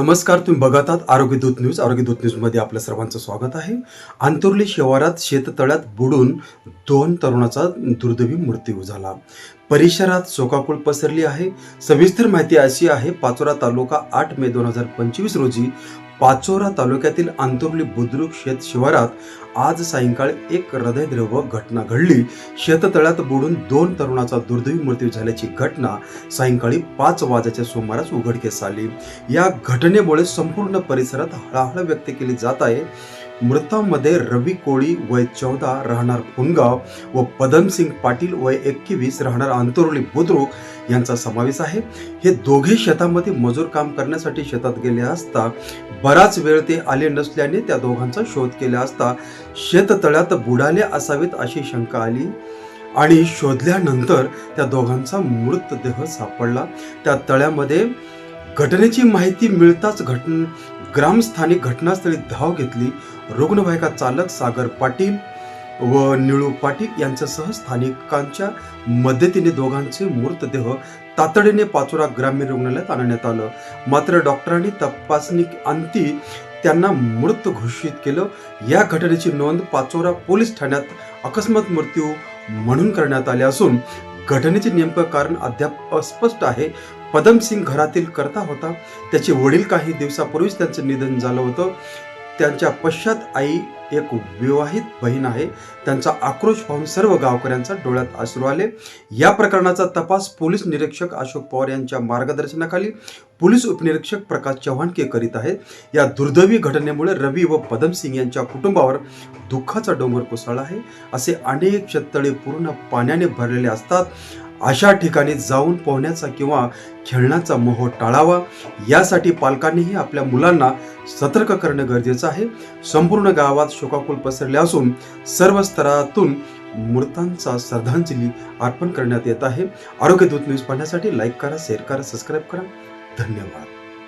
नमस्कार तुम्ही बघत आहात आरोग्य दूत न्यूज. आरोग्य दूत न्यूजमध्ये आपल्या सर्वांचं स्वागत आहे. आंतोर्ली शिवारात शेततळ्यात बुडून दोन तरुणाचा दुर्दैवी मृत्यू झाला. परिसरात शोकाकुळ पसरली आहे. सविस्तर माहिती अशी आहे पाचोरा तालुका आठ मे दोन हजार पंचवीस रोजी पाचोरा तालुक्यातील आंतुर्ली बुद्रुक शेत शिवारात आज सायंकाळी एक हृदयद्रव घटना घडली. शेततळ्यात बुडून दोन तरुणाचा दुर्दैवी मृत्यू झाल्याची घटना सायंकाळी पाच वाजेच्या सुमारास उघडकीस आली. या घटनेमुळे संपूर्ण परिसरात हळहळ व्यक्त केली जात आहे. मृतांमध्ये रवी कोळी वय चौदा राहणार पुनगाव व पदमसिंग पाटील वय एकवीस राहणार आंतरोली बुद्रुक यांचा समावेश आहे. हे दोघे शेतामध्ये मजूर काम करण्यासाठी शेतात गेले असता बराच वेळ ते आले नसल्याने त्या दोघांचा शोध केला असता शेततळ्यात बुडाले असावेत अशी शंका आली आणि शोधल्यानंतर त्या दोघांचा मृतदेह सापडला. त्या तळ्यामध्ये घटनेची माहिती मिळताच घटन ग्रामस्थानी घटनास्थळी धाव घेतली. रुग्णवाहिका चालक सागर पाटील व निळू पाटील यांच्यासह स्थानिकांच्या मदतीने दोघांचे मृतदेह तातडीने पाचोरा ग्रामीण रुग्णालयात आणण्यात आलं. मात्र डॉक्टरांनी तपासणी अंती त्यांना मृत घोषित केलं. या घटनेची नोंद पाचोरा पोलीस ठाण्यात अकस्मात मृत्यू म्हणून करण्यात आले असून घटनेचे नेमकं कारण अद्याप अस्पष्ट आहे. पदमसिंग घरातील करता होता. त्याचे वडील काही दिवसापूर्वीच त्यांचं निधन झालं होतं. त्यांच्या पश्चात आई एक विवाहित बहीण आहे. त्यांचा आक्रोश पाहून सर्व गावकऱ्यांचा डोळ्यात अश्रू आले. या प्रकरणाचा तपास पोलीस निरीक्षक अशोक पवार यांच्या मार्गदर्शनाखाली पोलीस उपनिरीक्षक प्रकाश चव्हाणके करीत आहेत या दुर्दैवी घटनेमुळे रवी व पदमसिंग यांच्या कुटुंबावर दुःखाचा डोंगर कोसळला आहे. असे अनेक शेततळे पूर्ण पाण्याने भरलेले असतात. अशा ठिकाणी जाऊन पोहण्याचा किंवा खेळण्याचा मोह टाळावा. यासाठी पालकांनीही आपल्या मुलांना सतर्क करणं गरजेचं आहे. संपूर्ण गावात शोकाकुल पसरले असून सर्व स्तरातून मृतांचा श्रद्धांजली अर्पण करण्यात येत आहे. आरोग्य दूत न्यूज पाहण्यासाठी लाईक करा शेअर करा सबस्क्राईब करा. धन्यवाद.